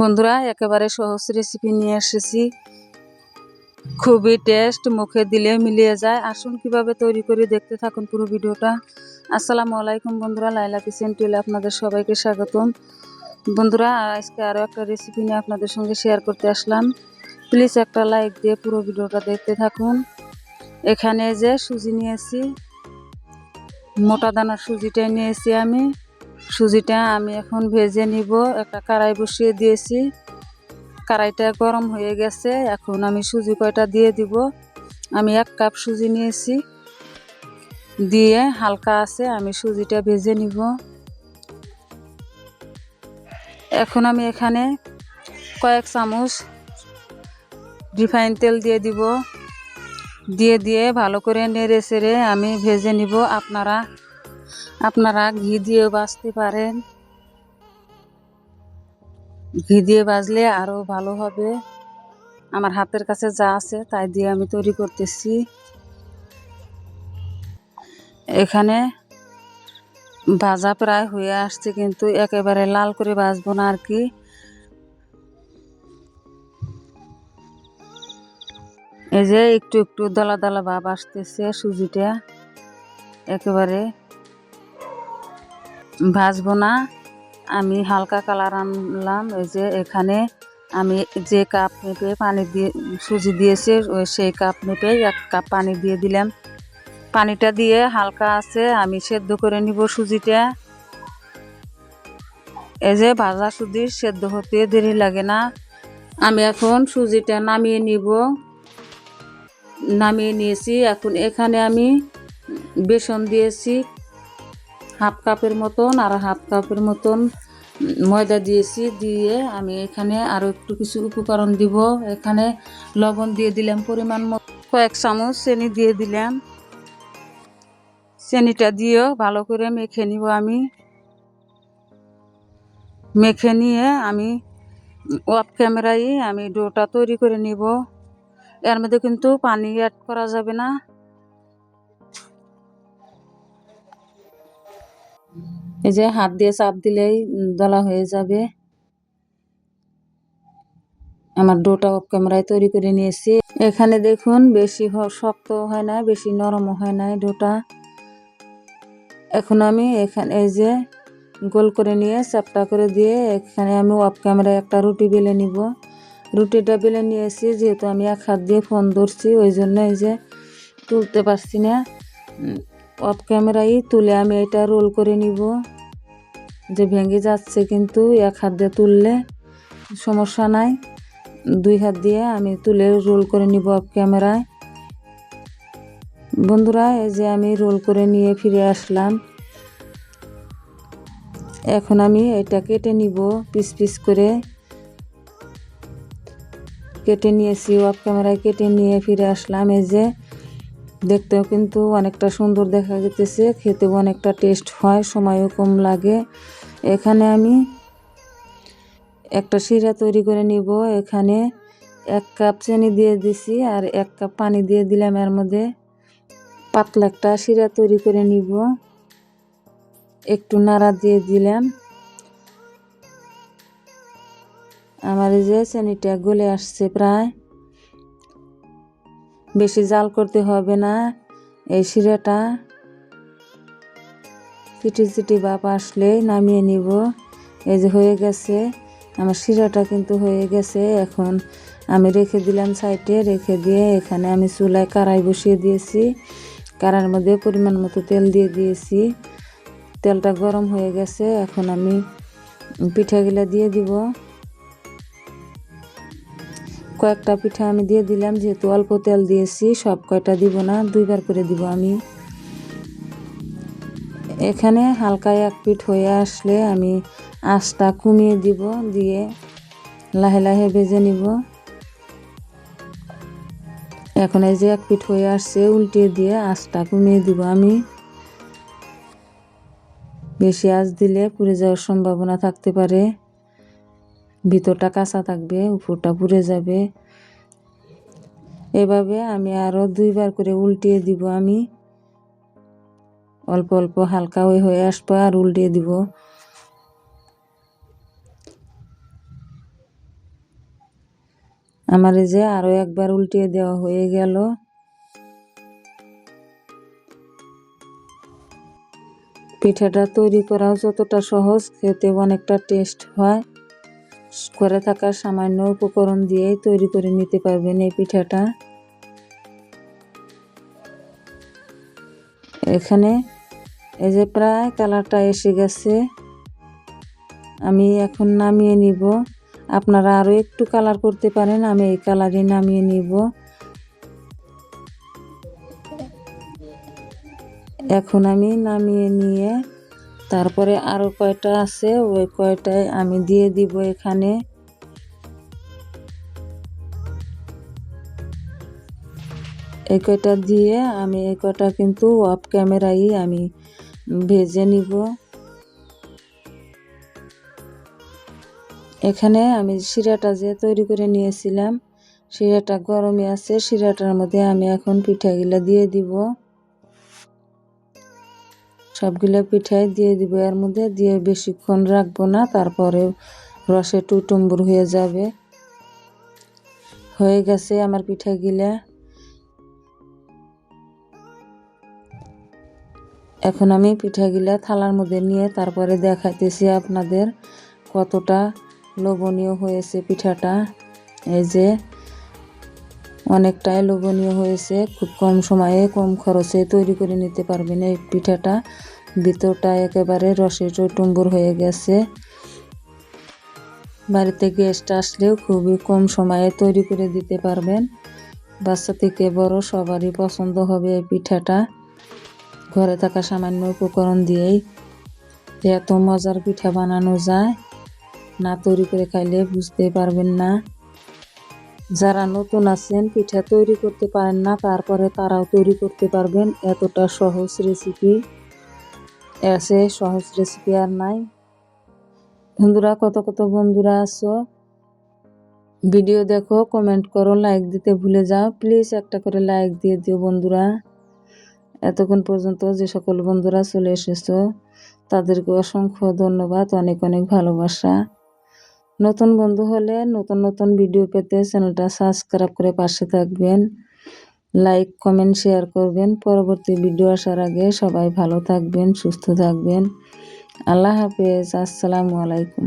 বন্ধুরা, একেবারে সহজ রেসিপি নিয়ে এসেছি। খুবই টেস্ট মুখে দিলে মিলিয়ে যায়। আসুন কীভাবে তৈরি করে, দেখতে থাকুন পুরো ভিডিওটা। আসসালামু আলাইকুম বন্ধুরা লাইলা কিচেন টুলে আপনাদের সবাইকে স্বাগতম। বন্ধুরা, আজকে আরও একটা রেসিপি নিয়ে আপনাদের সঙ্গে শেয়ার করতে আসলাম। প্লিজ একটা লাইক দিয়ে পুরো ভিডিওটা দেখতে থাকুন। এখানে যে সুজি নিয়েছি, মোটা দানার সুজিটাই নিয়েছি আমি। সুজিটা আমি এখন ভেজে নিব। একটা কড়াই বসিয়ে দিয়েছি। কড়াইটা গরম হয়ে গেছে। এখন আমি সুজি কয়টা দিয়ে দিব। আমি এক কাপ সুজি নিয়েছি। দিয়ে হালকা আছে, আমি সুজিটা ভেজে নিব। এখন আমি এখানে কয়েক চামচ রিফাইন তেল দিয়ে দিব। দিয়ে দিয়ে ভালো করে নেড়ে চেড়ে আমি ভেজে নিব। আপনারা আপনারা ঘি দিয়েও বাজতে পারেন। ঘি দিয়ে বাজলে আরও ভালো হবে। আমার হাতের কাছে যা আছে তাই দিয়ে আমি তৈরি করতেছি। এখানে ভাজা প্রায় হয়ে আসছে, কিন্তু একেবারে লাল করে ভাজবো না আর কি। এই যে একটু একটু দলা দলা ভাব আসতেছে সুজিটা। একেবারে ভাজবো না। আমি হালকা কালার আনলাম, এই যে এখানে আমি যে কাপ মেপে পানি দিয়ে, সুজি দিয়েছে সেই কাপ মেপে এক কাপ পানি দিয়ে দিলাম। পানিটা দিয়ে হালকা আছে, আমি সেদ্ধ করে নিব সুজিটা। এই যে ভাজা সুজি সেদ্ধ হতে দেরি লাগে না। আমি এখন সুজিটা নামিয়ে নিব। নামিয়ে নিয়েছি, এখন এখানে আমি বেসন দিয়েছি হাফ কাপের মতন আর হাফ কাপের মতন ময়দা দিয়েছি, দিয়ে আমি এখানে আরও একটু কিছু উপকরণ দিব। এখানে লবণ দিয়ে দিলাম পরিমাণ মতো। কয়েক চামচ চিনি দিয়ে দিলাম। চিনিটা দিয়েও ভালো করে মেখে নিব আমি। মেখে নিয়ে আমি অফ ক্যামেরায় আমি ডোটা তৈরি করে নিব। এর মধ্যে কিন্তু পানি অ্যাড করা যাবে না। এই যে হাত দিয়ে চাপ দিলেই দলা হয়ে যাবে। আমার ডোটা অফ ক্যামেরায় তৈরি করে নিয়েছি। এখানে দেখুন, বেশি শক্ত হয় না বেশি নরম হয় না ডোটা এখন আমি এখানে এই যে গোল করে নিয়ে চাপটা করে দিয়ে এখানে আমি অফ ক্যামেরায় একটা রুটি বেলে নিব। রুটিটা বেলে নিয়েছি, যেহেতু আমি এক হাত দিয়ে ফোন ধরছি, ওই জন্য এই যে তুলতে পারছি না। অফ ক্যামেরাই তুলে আমি এটা রোল করে নিব। যে ভেঙে যাচ্ছে কিন্তু এক হাত দিয়ে তুললে সমস্যা নাই। দুই হাত দিয়ে আমি তুলে রোল করে নিব অফ ক্যামেরায় বন্ধুরা, এই যে আমি রোল করে নিয়ে ফিরে আসলাম। এখন আমি এটা কেটে নিব পিস পিস করে। কেটে নিয়েছি অফ ক্যামেরায় কেটে নিয়ে ফিরে আসলাম। এই যে দেখতেও কিন্তু অনেকটা সুন্দর দেখা যেতেছে খেতেও অনেকটা টেস্ট হয়, সময়ও কম লাগে। এখানে আমি একটা শিরা তৈরি করে নিব, এখানে এক কাপ চিনি দিয়ে দিছি আর এক কাপ পানি দিয়ে দিলাম, এর মধ্যে পাতলা একটা শিরা তৈরি করে নিব। একটু নাড়া দিয়ে দিলাম। আমার এই যে চিনিটা গলে আসছে প্রায়। বেশি জাল করতে হবে না। এই শিরাটা চিটি চিটি বাপ আসলে নামিয়ে নিব। এই যে হয়ে গেছে। আমার শিরাটা কিন্তু হয়ে গেছে। এখন আমি রেখে দিলাম সাইডে। রেখে দিয়ে এখানে আমি চুলায় কারাই বসিয়ে দিয়েছি। কারার মধ্যে পরিমাণ মতো তেল দিয়ে দিয়েছি। তেলটা গরম হয়ে গেছে। এখন আমি পিঠাগুলা দিয়ে দিব। কয়েকটা পিঠা আমি দিয়ে দিলাম, যেহেতু অল্প তেল দিয়েছি, সব কয়টা দিব না, দুইবার করে দিব আমি। এখানে হালকা এক পিঠ হয়ে আসলে আমি আঁচটা কমিয়ে দিব, দিয়ে লাহে লাহে ভেজে নিব। এখন এই যে এক পিঠ হয়ে আসছে উল্টিয়ে দিয়ে আঁচটা কমিয়ে দিব আমি। বেশি আঁচ দিলে পুড়ে যাওয়ার সম্ভাবনা থাকতে পারে। ভিতরটা কাঁচা থাকবে, উপরটা পুড়ে যাবে। এভাবে আমি আরও দুইবার করে উল্টিয়ে দিব আমি। অল্প অল্প হালকা হয়ে হয়ে আসব আর উল্টিয়ে দিব। আমার এই যে আরও একবার উল্টিয়ে দেওয়া হয়ে গেল। পিঠাটা তৈরি করাও যতটা সহজ, খেতে অনেকটা টেস্ট হয়। করে থাকা সামান্য উপকরণ দিয়েই তৈরি করে নিতে পারবেন এই পিঠাটা। এখানে এই যে প্রায় কালারটা এসে গেছে। আমি এখন নামিয়ে নিব। আপনারা আরও একটু কালার করতে পারেন, আমি এই কালারই নামিয়ে নিব। এখন আমি নামিয়ে নিয়ে তারপরে আরও কয়টা আছে, ওই কয়টায় আমি দিয়ে দিব এখানে। এই কয়টা দিয়ে আমি, এই কয়টা কিন্তু অফ ক্যামেরাই আমি ভেজে নিব। এখানে আমি শিরাটা যে তৈরি করে নিয়েছিলাম, শিরাটা গরমে আছে, শিরাটার মধ্যে আমি এখন পিঠাগুলা দিয়ে দিব। সবগুলো পিঠাই দিয়ে দিব। এর মধ্যে দিয়ে বেশিক্ষণ রাখব না, তারপরে রসে টুটুম্বুর হয়ে যাবে। হয়ে গেছে আমার পিঠাগুলা। এখন আমি পিঠাগুলা থালার মধ্যে নিয়ে তারপরে দেখাইতেছি আপনাদের কতটা লোভনীয় হয়েছে পিঠাটা। এই যে অনেকটাই লোভনীয় হয়েছে। খুব কম সময়ে, কম খরচে তৈরি করে নিতে পারবেন এই পিঠাটা। ভিতরটা একেবারে রসে টুম্বুর হয়ে গেছে। বাড়িতে গেস্ট আসলেও খুবই কম সময়ে তৈরি করে দিতে পারবেন। বাচ্চা থেকে বড় সবারই পছন্দ হবে এই পিঠাটা। ঘরে থাকা সামান্য উপকরণ দিয়েই এত মজার পিঠা বানানো যায়। না তৈরি করে খাইলে বুঝতে পারবেন না। যারা নতুন আছেন, পিঠা তৈরি করতে পারেন না, তারপরে তারাও তৈরি করতে পারবেন। এতটা সহজ রেসিপি এসে সহজ রেসিপি আর নাই। বন্ধুরা, কত কত বন্ধুরা আছো? ভিডিও দেখো কমেন্ট করো লাইক দিতে ভুলে যাও। প্লিজ একটা করে লাইক দিয়ে দিও বন্ধুরা। এতক্ষণ পর্যন্ত যে সকল বন্ধুরা চলে এসেছ, তাদেরকে অসংখ্য ধন্যবাদ, অনেক অনেক ভালোবাসা। নতুন বন্ধু হলে নতুন নতুন ভিডিও পেতে চ্যানেলটা সাবস্ক্রাইব করে পাশে থাকবেন। লাইক কমেন্ট শেয়ার করবেন। পরবর্তী ভিডিও আসার আগে সবাই ভালো থাকবেন, সুস্থ থাকবেন। আল্লাহ হাফেজ। আসসালামু আলাইকুম।